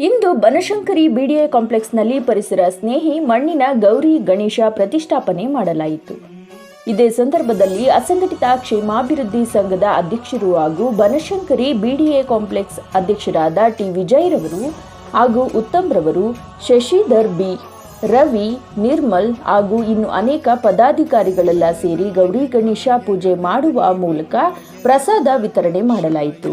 ಇಂದು Banashankari BDA ಕಾಂಪ್ಲೆಕ್ಸ್ನಲ್ಲಿ ಪರಿಸರ ಸ್ನೇಹಿ ಮಣ್ಣಿನ ಗೌರಿ ಗಣೇಶ ಪ್ರತಿಷ್ಠಾಪನೆ ಮಾಡಲಾಯಿತು. ಇದೇ ಸಂದರ್ಭದಲ್ಲಿ ಅಸಂಘಟಿತ ಕ್ಷೇಮಾಭಿವೃದ್ಧಿ ಸಂಘದ ಅಧ್ಯಕ್ಷರು ಹಾಗೂ ಬನಶಂಕರಿ ಬಿಡಿಎ ಕಾಂಪ್ಲೆಕ್ಸ್ ಅಧ್ಯಕ್ಷರಾದ ಟಿ. ವಿಜಯ್ರವರು ಹಾಗೂ ಉತ್ತಮ್ರವರು ಶಶಿಧರ್ ಬಿ, ರವಿ, ನಿರ್ಮಲ್ ಹಾಗೂ ಇನ್ನು ಅನೇಕ ಪದಾಧಿಕಾರಿಗಳೆಲ್ಲ ಸೇರಿ ಗೌರಿ ಗಣೇಶ ಪೂಜೆ ಮಾಡುವ ಮೂಲಕ ಪ್ರಸಾದ ವಿತರಣೆ ಮಾಡಲಾಯಿತು.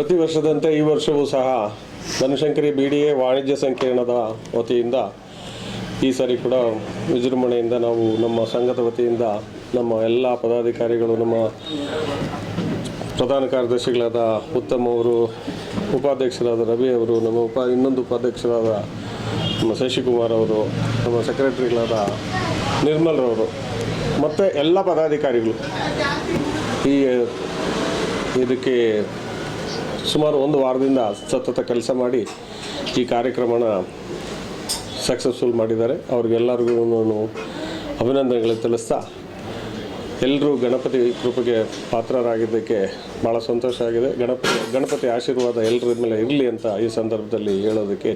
ಪ್ರತಿ ವರ್ಷದಂತೆ ಈ ವರ್ಷವೂ ಸಹ ಬನಶಂಕರಿ ಬಿ ಡಿ ಎ ವಾಣಿಜ್ಯ ಸಂಕೀರ್ಣದ ವತಿಯಿಂದ ಈ ಸಾರಿ ಕೂಡ ವಿಜೃಂಭಣೆಯಿಂದ ನಾವು ನಮ್ಮ ಸಂಘದ ವತಿಯಿಂದ ನಮ್ಮ ಎಲ್ಲ ಪದಾಧಿಕಾರಿಗಳು, ನಮ್ಮ ಪ್ರಧಾನ ಕಾರ್ಯದರ್ಶಿಗಳಾದ ಉತ್ತಮ್ ಅವರು, ಉಪಾಧ್ಯಕ್ಷರಾದ ರವಿ ಅವರು, ನಮ್ಮ ಉಪ, ಇನ್ನೊಂದು ಉಪಾಧ್ಯಕ್ಷರಾದ ನಮ್ಮ ಶಶಿಕುಮಾರ್ ಅವರು, ನಮ್ಮ ಸೆಕ್ರೆಟರಿಗಳಾದ ನಿರ್ಮಲ್ರವರು ಮತ್ತು ಎಲ್ಲ ಪದಾಧಿಕಾರಿಗಳು ಈ ಇದಕ್ಕೆ ಸುಮಾರು ಒಂದು ವಾರದಿಂದ ಸತತ ಕೆಲಸ ಮಾಡಿ ಈ ಕಾರ್ಯಕ್ರಮನ ಸಕ್ಸಸ್ಫುಲ್ ಮಾಡಿದ್ದಾರೆ. ಅವ್ರಿಗೆಲ್ಲರಿಗೂ ನಾನು ಅಭಿನಂದನೆಗಳು ತಿಳಿಸ್ತಾ ಎಲ್ಲರೂ ಗಣಪತಿ ಕೃಪೆಗೆ ಪಾತ್ರರಾಗಿದ್ದಕ್ಕೆ ಭಾಳ ಸಂತೋಷ ಆಗಿದೆ. ಗಣಪತಿ ಗಣಪತಿ ಆಶೀರ್ವಾದ ಎಲ್ಲರ ಮೇಲೆ ಇರಲಿ ಅಂತ ಈ ಸಂದರ್ಭದಲ್ಲಿ ಹೇಳೋದಕ್ಕೆ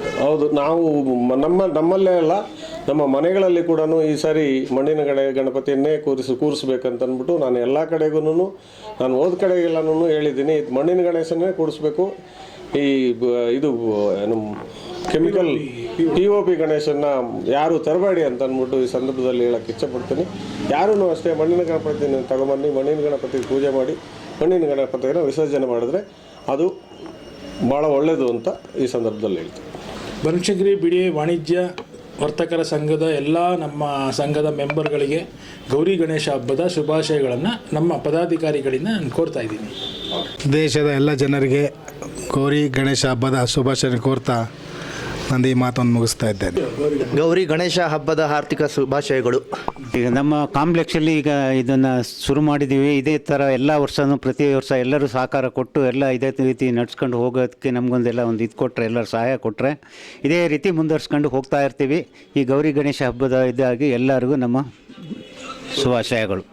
ಸರ್ ಹೌದು ನಾವು ನಮ್ಮ ನಮ್ಮಲ್ಲೇ ಅಲ್ಲ ನಮ್ಮ ಮನೆಗಳಲ್ಲಿ ಕೂಡ ಈ ಸಾರಿ ಮಣ್ಣಿನ ಗಣ ಗಣಪತಿಯನ್ನೇ ಕೂರಿಸಿ ಕೂರಿಸ್ಬೇಕಂತ ಅಂದ್ಬಿಟ್ಟು ನಾನು ಎಲ್ಲ ಕಡೆಗೂ ನಾನು ಹೋದ ಕಡೆಗೆಲ್ಲನೂ ಹೇಳಿದ್ದೀನಿ. ಇದು ಮಣ್ಣಿನ ಗಣೇಶನೇ ಕೂಡಿಸ್ಬೇಕು ಈ ಇದು ಏನು ಕೆಮಿಕಲ್ ಪಿ ಒ ಪಿ ಗಣೇಶನ್ನ ಯಾರು ತರಬೇಡಿ ಅಂತ ಅಂದ್ಬಿಟ್ಟು ಈ ಸಂದರ್ಭದಲ್ಲಿ ಹೇಳಕ್ಕೆ ಇಚ್ಛಪಡ್ತೀನಿ. ಯಾರೂ ಅಷ್ಟೇ ಮಣ್ಣಿನ ಗಣಪತಿನ ತಗೊಂಬನ್ನಿ, ಮಣ್ಣಿನ ಗಣಪತಿ ಪೂಜೆ ಮಾಡಿ, ಮಣ್ಣಿನ ಗಣಪತಿಯನ್ನು ವಿಸರ್ಜನೆ ಮಾಡಿದ್ರೆ ಅದು ಭಾಳ ಒಳ್ಳೆಯದು ಅಂತ ಈ ಸಂದರ್ಭದಲ್ಲಿ ಹೇಳ್ತೀನಿ. ಬನಶಂಕರಿ ಬಿಡಿ, ವಾಣಿಜ್ಯ ವರ್ತಕರ ಸಂಘದ ಎಲ್ಲ ನಮ್ಮ ಸಂಘದ ಮೆಂಬರ್ಗಳಿಗೆ ಗೌರಿ ಗಣೇಶ ಹಬ್ಬದ ಶುಭಾಶಯಗಳನ್ನು ನಮ್ಮ ಪದಾಧಿಕಾರಿಗಳಿಂದ ನಾನು ಕೋರ್ತಾ ಇದ್ದೀನಿ. ದೇಶದ ಎಲ್ಲ ಜನರಿಗೆ ಗೌರಿ ಗಣೇಶ ಹಬ್ಬದ ಶುಭಾಶಯ ಕೋರ್ತಾ ನಂದು ಈ ಮಾತನ್ನು ಮುಗಿಸ್ತಾ ಇದ್ದೇನೆ. ಗೌರಿ ಗಣೇಶ ಹಬ್ಬದ ಆರ್ಥಿಕ ಶುಭಾಶಯಗಳು. ಈಗ ನಮ್ಮ ಕಾಂಪ್ಲೆಕ್ಸಲ್ಲಿ ಈಗ ಇದನ್ನು ಶುರು ಮಾಡಿದ್ದೀವಿ. ಇದೇ ಥರ ಎಲ್ಲ ವರ್ಷನೂ ಪ್ರತಿ ವರ್ಷ ಎಲ್ಲರೂ ಸಹಕಾರ ಕೊಟ್ಟು ಎಲ್ಲ ಇದೇ ರೀತಿ ನಡ್ಸ್ಕೊಂಡು ಹೋಗೋದಕ್ಕೆ ನಮಗೊಂದೆಲ್ಲ ಒಂದು ಇದು ಕೊಟ್ಟರೆ ಎಲ್ಲರೂ ಸಹಾಯ ಕೊಟ್ಟರೆ ಇದೇ ರೀತಿ ಮುಂದುವರ್ಸ್ಕೊಂಡು ಹೋಗ್ತಾ ಇರ್ತೀವಿ. ಈ ಗೌರಿ ಗಣೇಶ ಹಬ್ಬದ ಇದಾಗಿ ಎಲ್ಲರಿಗೂ ನಮ್ಮ ಶುಭಾಶಯಗಳು.